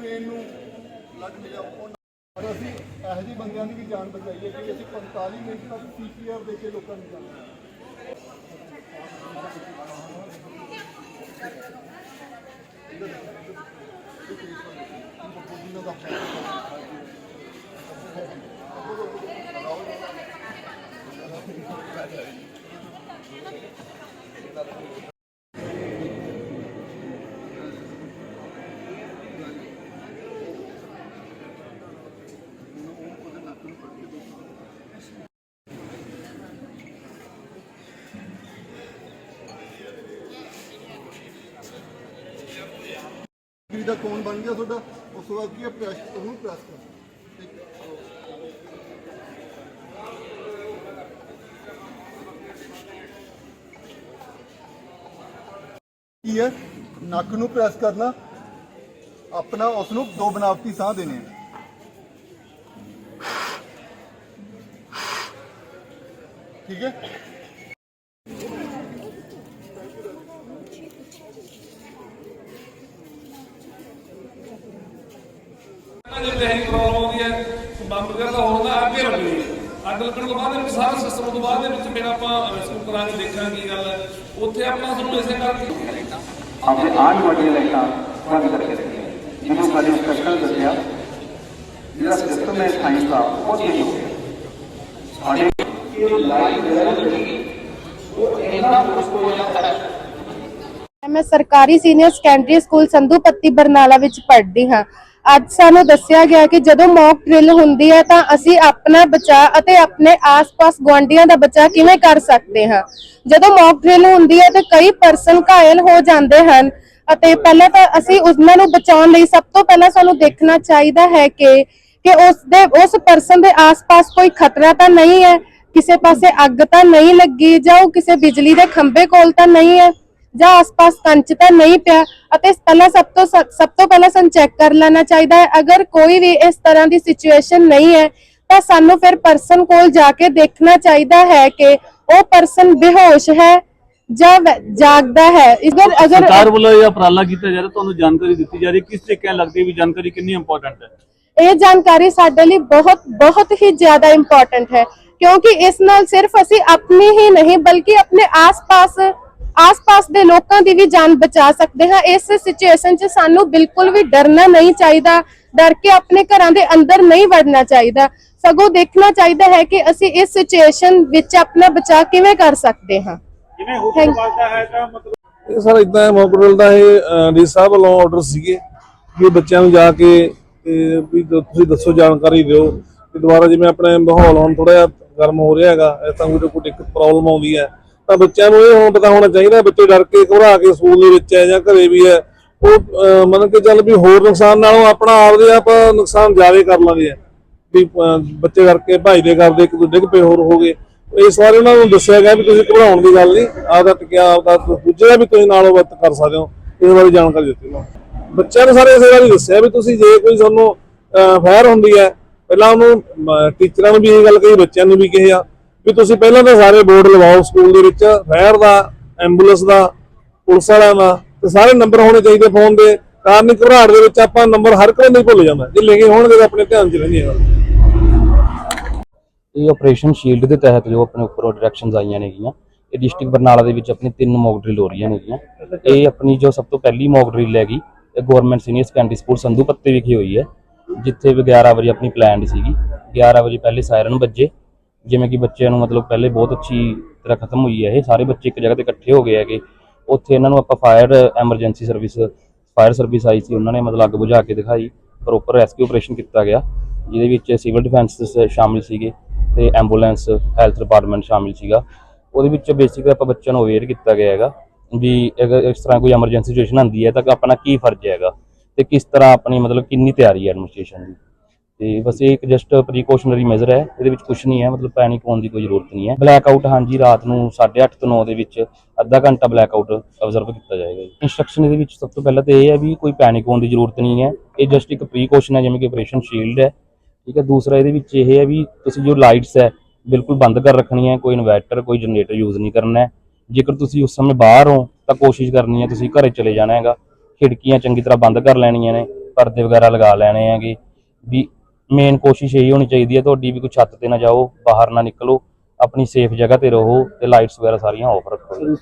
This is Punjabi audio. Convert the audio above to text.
ਟ੍ਰੇਨ ਨੂੰ ਬਲੱਡ ਮਿਲਿਆ ਉਹ ਅਸੀਂ ਇਹੋ ਜਿਹੇ ਬੰਦਿਆਂ ਦੀ ਵੀ ਜਾਨ ਬਚਾਈਏ ਕਿ ਅਸੀਂ 45 ਮਿੰਟ ਤੱਕ ਸੀਪੀਆਰ ਦੇ ਕੇ ਲੋਕਾਂ ਨੂੰ ਜਾਣਾ। ਗਰੀ ਦਾ ਕੌਣ ਬਣ ਗਿਆ ਤੁਹਾਡਾ? ਉਸ ਤੋਂ ਬਾਅਦ ਕੀ ਹੈ? ਪ੍ਰੈਸ ਉਹਨੂੰ ਪ੍ਰੈਸ ਕਰਨਾ ਕੀ ਹੈ? ਨੱਕ ਨੂੰ ਪ੍ਰੈਸ ਕਰਨਾ। ਆਪਣਾ ਉਸ ਨੂੰ ਦੋ ਬਨਾਵਟੀ ਸਾਹ ਦੇਣੇ ਆ ਠੀਕ ਹੈ। ਜੇ ਬ੍ਰੇਨ ਪ੍ਰੋਬਲਮ ਆਉਂਦੀ ਹੈ। ਬੰਬ ਵਗੈਰਾ ਦਾ ਹੋਣ ਅੱਗੇ ਲੱਗਣੀ ਅੱਗ ਲੱਗਣ ਤੋਂ ਬਾਅਦ ਵਿੱਚ ਸਾਰਾ ਸਿਸਟਮ ਤੋਂ ਬਾਅਦ ਦੇ ਵਿੱਚ ਫਿਰ ਆਪਾਂ ਰੈਸਕਿਊ ਕਰਾਂਗੇ ਦੇਖਾਂਗੇ ਕੀ ਗੱਲ ਹੈ। ਉੱਥੇ ਆਪਾਂ ਤੁਹਾਨੂੰ ਇਸੇ ਕਰਕੇ ਆਪਣੇ ਆਉਣ ਵਾਲੀਆਂ ਲਾਈਟਾਂ ਬੰਦ ਕਰਕੇ ਰੱਖੀਆਂ। ਜਿਹਨੂੰ ਸਾਡੇ ਇੰਸਟਰਕਸ਼ਨ ਦੱਸਿਆ ਜਿਹੜਾ ਸਿਸਟਮ ਹੈ ਸਾਇੰਸ ਦਾ ਉਹ ਚੇਂਜ ਹੋ ਗਿਆ। ਸਾਡੇ ਇਹ ਲਾਈਟ ਜਿਹੜਾ ਚੱਲੀ ਉਹ ਇੰਨਾ ਉਸ ਹੋ ਜਾਂਦਾ ਹੈ। ਮੈਂ ਸਰਕਾਰੀ senior secondary school Sandhupatti Barnala ਵਿੱਚ ਪੜ੍ਹਦੀ ਹਾਂ। ਅੱਜ ਸਾਨੂੰ ਦੱਸਿਆ ਗਿਆ ਕਿ ਜਦੋਂ ਮੌਕ ਡਰਿਲ ਹੁੰਦੀ ਹੈ ਤਾਂ ਅਸੀਂ ਆਪਣਾ ਬਚਾਅ ਅਤੇ ਆਪਣੇ ਆਸ-ਪਾਸ ਗੁਆਂਢੀਆਂ ਦਾ ਬਚਾਅ ਕਿਵੇਂ ਕਰ ਸਕਦੇ ਹਾਂ? ਜਦੋਂ ਮੌਕ ਡਰਿਲ ਹੁੰਦੀ ਹੈ ਤਾਂ ਕਈ ਪਰਸਨ ਘਾਇਲ ਹੋ ਜਾਂਦੇ ਹਨ ਅਤੇ ਪਹਿਲਾਂ ਤਾਂ ਅਸੀਂ ਉਹਨਾਂ ਨੂੰ ਬਚਾਉਣ ਲਈ ਸਭ ਤੋਂ ਪਹਿਲਾਂ ਸਾਨੂੰ ਦੇਖਣਾ ਚਾਹੀਦਾ ਹੈ ਕਿ ਕਿ ਉਸ ਦੇ ਉਸ ਪਰਸਨ ਦੇ ਆਸ-ਪਾਸ ਕੋਈ ਖਤਰਾ ਤਾਂ ਨਹੀਂ ਹੈ? ਕਿਸੇ ਪਾਸੇ ਅੱਗ ਤਾਂ ਨਹੀਂ ਲੱਗੀ ਜਾਂ ਉਹ ਕਿਸੇ ਬਿਜਲੀ ਦੇ ਖੰਭੇ ਕੋਲ ਤਾਂ ਨਹੀਂ ਹੈ? ਜਾਂ ਆਸ-ਪਾਸ ਕੰਚ ਤਾਂ ਨਹੀਂ ਪਿਆ। ਅਤੇ ਪਹਿਲਾਂ ਸਭ ਤੋਂ ਸਭ ਤੋਂ ਪਹਿਲਾਂ ਸਾਨੂੰ ਚੈੱਕ ਕਰ ਲੈਣਾ ਚਾਹੀਦਾ ਹੈ। ਅਗਰ ਕੋਈ ਵੀ ਇਸ ਤਰ੍ਹਾਂ ਦੀ ਸਿਚੁਏਸ਼ਨ ਨਹੀਂ ਹੈ ਤਾਂ ਸਾਨੂੰ ਫਿਰ ਪਰਸਨ ਕੋਲ ਜਾ ਕੇ ਦੇਖਣਾ ਚਾਹੀਦਾ ਹੈ ਕਿ ਉਹ ਪਰਸਨ ਬੇਹੋਸ਼ ਹੈ ਜਾਂ ਜਾਗਦਾ ਹੈ। ਅਗਰ ਅਗਰ ਸਰਕਾਰ ਵੱਲੋਂ ਇਹ ਉਪਰਾਲਾ ਕੀਤਾ ਜਾ ਰਿਹਾ ਤੁਹਾਨੂੰ ਜਾਣਕਾਰੀ ਦਿੱਤੀ ਜਾ ਰਹੀ ਕਿਸ ਤਰੀਕੇ ਲੱਗਦੀ ਵੀ ਜਾਣਕਾਰੀ ਕਿੰਨੀ ਇੰਪੋਰਟੈਂਟ ਹੈ? ਇਹ ਜਾਣਕਾਰੀ ਸਾਡੇ ਲਈ ਬਹੁਤ ਬਹੁਤ ਹੀ ਜ਼ਿਆਦਾ ਇੰਪੋਰਟੈਂਟ ਹੈ। ਕਿਉਂਕਿ ਇਸ ਨਾਲ ਸਿਰਫ ਅਸੀਂ ਆਪਣੀ ਹੀ ਨਹੀਂ ਬਲਕਿ ਆਪਣੇ ਆਸ-ਪਾਸ ਆਸ-ਪਾਸ ਦੇ ਲੋਕਾਂ ਦੀ ਵੀ ਜਾਨ ਬਚਾ ਸਕਦੇ ਹਾਂ। ਇਸ ਸਿਚੁਏਸ਼ਨ 'ਚ ਸਾਨੂੰ ਬਿਲਕੁਲ ਵੀ ਡਰਨਾ ਨਹੀਂ ਚਾਹੀਦਾ। ਡਰ ਕੇ ਆਪਣੇ ਘਰਾਂ ਦੇ ਅੰਦਰ ਨਹੀਂ ਵੜਨਾ ਚਾਹੀਦਾ। ਸਗੋਂ ਦੇਖਣਾ ਚਾਹੀਦਾ ਹੈ ਕਿ ਅਸੀਂ ਇਸ ਸਿਚੁਏਸ਼ਨ ਵਿੱਚ ਆਪਣਾ ਬਚਾਅ ਕਿਵੇਂ ਕਰ ਸਕਦੇ ਹਾਂ। ਜਿਵੇਂ ਹੁਕਮ Thank- ਪਾਲਦਾ ਹੈ ਤਾਂ ਮਤਲਬ ਇਹ ਸਰ ਇਦਾਂ ਹੈ ਮੋਕਡਲ ਦਾ ਇਹ ਡੀ ਸਾਹਿਬ ਵੱਲੋਂ ਆਰਡਰ ਸੀਗੇ ਕਿ ਬੱਚਿਆਂ ਨੂੰ ਜਾ ਕੇ ਵੀ ਤੁਸੀਂ ਦੱਸੋ ਜਾਣਕਾਰੀ ਦਿਓ ਕਿ ਦੁਬਾਰਾ ਜਿਵੇਂ ਆਪਣੇ ਮਾਹੌਲ ਹੁਣ ਥੋੜਾ ਜਿਹਾ ਗਰਮ ਹੋ ਰਿਹਾ ਹੈਗਾ ਇਸ ਤਾਂ ਕੋਈ ਕੋਈ ਦਿੱਕਤ ਪ੍ਰੋਬਲਮ ਆਉਂਦੀ ਹੈ। ਤਾਂ ਬੱਚਿਆਂ ਨੂੰ ਇਹ ਹੁਣ ਪਤਾ ਹੋਣਾ ਚਾਹੀਦਾ ਬੱਚੇ ਡਰ ਕੇ ਘਬਰਾ ਕੇ ਸਕੂਲ ਦੇ ਵਿੱਚ ਹੈ ਜਾਂ ਘਰੇ ਵੀ ਹੈ। ਉਹ ਮੰਨ ਕੇ ਚੱਲ ਵੀ ਹੋਰ ਨੁਕਸਾਨ ਨਾਲੋਂ ਆਪਣਾ ਆਪਦੇ ਆਪ ਨੁਕਸਾਨ ਜ਼ਿਆਦਾ ਕਰ ਲਾਂਗੇ। ਵੀ ਬੱਚੇ ਕਰਕੇ ਭਜਦੇ ਕਰਦੇ ਇੱਕ ਦੂਜੇ ਡਿੱਗ ਪਏ ਹੋਰ ਹੋ ਗਏ। ਇਸ ਬਾਰੇ ਉਹਨਾਂ ਨੂੰ ਦੱਸਿਆ ਗਿਆ ਵੀ ਤੁਸੀਂ ਘਬਰਾਉਣ ਦੀ ਗੱਲ ਨਹੀਂ। ਆਪਦਾ ਟਿਕਿਆ ਆਪਦਾ ਦੂਜੇ ਦਾ ਵੀ ਤੁਸੀਂ ਨਾਲੋਂ ਵੱਧ ਕਰ ਸਕਦੇ ਹੋ। ਇਸ ਬਾਰੇ ਜਾਣਕਾਰੀ ਦਿੱਤੀ ਉਹਨਾਂ ਨੂੰ। ਬੱਚਿਆਂ ਨੂੰ ਸਾਰੇ ਇਸੇ ਬਾਰੇ ਦੱਸਿਆ ਵੀ ਤੁਸੀਂ ਜੇ ਕੋਈ ਤੁਹਾਨੂੰ ਫਾਇਰ ਹੁੰਦੀ ਹੈ, ਪਹਿਲਾਂ ਉਹਨੂੰ ਟੀਚਰਾਂ ਨੂੰ ਵੀ ਇਹ ਗੱਲ ਕਹੀ, ਬੱਚਿਆਂ ਨੂੰ ਵੀ ਕਿਹਾ। ਵੀ ਤੁਸੀਂ ਪਹਿਲਾਂ ਤਾਂ ਸਾਰੇ ਬੋਰਡ ਲਵਾਓ ਸਕੂਲ ਦੇ ਵਿੱਚ ਫਾਇਰ ਦਾ, ਐਂਬੂਲੈਂਸ ਦਾ, ਪੁਲਿਸ ਵਾਲਿਆਂ ਦਾ, ਤੇ ਸਾਰੇ ਨੰਬਰ ਹੋਣੇ ਚਾਹੀਦੇ ਫੋਨ ਦੇ, ਕਾਰਨ ਘਬਰਾਹਟ ਦੇ ਵਿੱਚ ਆਪਾਂ ਨੰਬਰ ਹਰ ਕੋਈ ਨਹੀਂ ਭੁੱਲ ਜਾਂਦਾ। ਜੇ ਲਿਖੇ ਹੋਣਗੇ ਤਾਂ ਆਪਣੇ ਧਿਆਨ 'ਚ ਰਹਿੰਦੀਆਂ ਇਹ ਆਪਰੇਸ਼ਨ ਸ਼ੀਲਡ ਦੇ ਤਹਿਤ ਜੋ ਆਪਣੇ ਉੱਪਰੋਂ ਡਾਇਰੈਕਸ਼ਨਸ ਆਈਆਂ ਨੇਗੀਆਂ, ਇਹ ਡਿਸਟ੍ਰਿਕਟ ਬਰਨਾਲਾ ਦੇ ਵਿੱਚ ਆਪਣੀ ਤਿੰਨ ਮੌਕ ਡਰਿਲ ਹੋ ਰਹੀਆਂ ਨੇਗੀਆਂ। ਇਹ ਆਪਣੀ ਜੋ ਸਭ ਤੋਂ ਪਹਿਲੀ ਮੌਕ ਡਰਿਲ ਹੈਗੀ, ਇਹ government senior secondary school Sandhu Patti ਵਿਖੇ ਹੋਈ ਹੈ, ਜਿੱਥੇ ਵੀ 11 ਵਜੇ ਆਪਣੀ ਪਲਾਨਡ ਸੀਗੀ। 11 ਵਜੇ ਪਹਿਲੇ ਸਾਇਰਨ ਵੱਜੇ ਜਿਵੇਂ ਕਿ ਬੱਚਿਆਂ ਨੂੰ ਮਤਲਬ ਪਹਿਲੇ ਬਹੁਤ ਅੱਛੀ ਤਰ੍ਹਾਂ ਖਤਮ ਹੋਈ ਹੈ ਇਹ। ਸਾਰੇ ਬੱਚੇ ਇੱਕ ਜਗ੍ਹਾ ਤੇ ਇਕੱਠੇ ਹੋ ਗਏ ਹੈਗੇ। ਉੱਥੇ ਇਹਨਾਂ ਨੂੰ ਆਪਾਂ fire emergency service fire service ਆਈ ਸੀ। ਉਹਨਾਂ ਨੇ ਮਤਲਬ ਅੱਗ ਬੁਝਾ ਕੇ ਦਿਖਾਈ। ਪ੍ਰੋਪਰ ਰੈਸਕਿਊ ਆਪਰੇਸ਼ਨ ਕੀਤਾ ਗਿਆ। ਜਿਹਦੇ ਵਿੱਚ ਸਿਵਲ ਡਿਫੈਂਸ ਸ਼ਾਮਿਲ ਸੀਗੇ ਤੇ ਐਂਬੂਲੈਂਸ ਹੈਲਥ ਡਿਪਾਰਟਮੈਂਟ ਸ਼ਾਮਿਲ ਸੀਗਾ। ਉਹਦੇ ਵਿੱਚ ਬੇਸਿਕਲੀ ਆਪਾਂ ਬੱਚਿਆਂ ਨੂੰ ਅਵੇਅਰ ਕੀਤਾ ਗਿਆ ਹੈਗਾ ਵੀ ਅਗਰ ਇਸ ਤਰ੍ਹਾਂ ਕੋਈ ਐਮਰਜੈਂਸੀ ਸਿਚੁਏਸ਼ਨ ਆਉਂਦੀ ਹੈ ਤਾਂ ਆਪਣਾ ਕੀ ਫਰਜ਼ ਹੈਗਾ ਤੇ ਕਿਸ ਤਰ੍ਹਾਂ ਆਪਣੀ ਮਤਲਬ ਕਿੰਨੀ ਤਿਆਰੀ ਹੈ ਐਡਮਿਨਿਸਟ੍ਰੇਸ਼ਨ ਦੀ। ਤੇ ਬਸ ਇਹ ਇੱਕ ਜਸਟ ਪ੍ਰੀਕਾਸ਼ਨਰੀ ਮੈਜ਼ਰ ਹੈ। ਇਹਦੇ ਵਿੱਚ ਕੁਝ ਨਹੀਂ ਹੈ, ਮਤਲਬ ਪੈਨਿਕ ਹੋਣ ਦੀ ਕੋਈ ਜ਼ਰੂਰਤ ਨਹੀਂ ਹੈ। ਬਲੈਕ ਆਊਟ ਹਾਂਜੀ, ਰਾਤ ਨੂੰ 8:30 ਤੋਂ 9 ਦੇ ਵਿੱਚ ਅੱਧਾ ਘੰਟਾ ਬਲੈਕ ਆਊਟ ਅਬਜ਼ਰਵ ਕੀਤਾ ਜਾਏਗਾ ਜੀ। ਇਨਸਟਰਕਸ਼ਨ ਇਹਦੇ ਵਿੱਚ ਸਭ ਤੋਂ ਪਹਿਲਾਂ ਤਾਂ ਇਹ ਹੈ ਵੀ ਕੋਈ ਪੈਨਿਕ ਹੋਣ ਦੀ ਜ਼ਰੂਰਤ ਨਹੀਂ ਹੈ। ਇਹ ਜਸਟ ਇੱਕ ਪ੍ਰੀਕਾਸ਼ਨ ਹੈ, ਜਿਵੇਂ ਕਿ ਆਪਰੇਸ਼ਨ ਸ਼ੀਲਡ ਹੈ। ਠੀਕ ਹੈ, ਦੂਸਰਾ ਇਹਦੇ ਵਿੱਚ ਇਹ ਹੈ ਵੀ ਤੁਸੀਂ ਜੋ ਲਾਈਟਸ ਹੈ, ਬਿਲਕੁਲ ਬੰਦ ਕਰ ਰੱਖਣੀ ਹੈ। ਕੋਈ ਇਨਵਰਟਰ ਕੋਈ ਜਨਰੇਟਰ ਯੂਜ਼ ਨਹੀਂ ਕਰਨਾ ਹੈ। ਜੇਕਰ ਤੁਸੀਂ ਉਸ ਸਮੇਂ ਬਾਹਰ ਹੋ, ਤਾਂ ਕੋਸ਼ਿਸ਼ ਕਰਨੀ ਹੈ, ਤੁਸੀਂ ਘਰੇ ਚਲੇ ਜਾਣਾ ਹੈਗਾ। ਖਿੜਕੀਆਂ ਚੰਗੀ ਤਰ੍ਹਾਂ ਬੰਦ ਕਰ ਲੈਣੀਆਂ ਨੇ, ਪਰਦੇ ਵਗੈਰਾ ਲਗਾ ਲੈਣੇ ਹੈਗੇ। ਵੀ ਮੇਨ ਕੋਸ਼ਿਸ਼ ਇਹੀ ਹੋਣੀ ਚਾਹੀਦੀ ਹੈ, ਤੁਹਾਡੀ ਵੀ ਕੋਈ ਛੱਤ ਤੇ ਨਾ ਜਾਓ, ਬਾਹਰ ਨਾ ਨਿਕਲੋ, ਆਪਣੀ ਸੇਫ ਜਗ੍ਹਾ ਤੇ ਰਹੋ ਤੇ ਲਾਈਟਸ ਵਗੈਰਾ ਸਾਰੀਆਂ ਆਫ ਰੱਖੋ।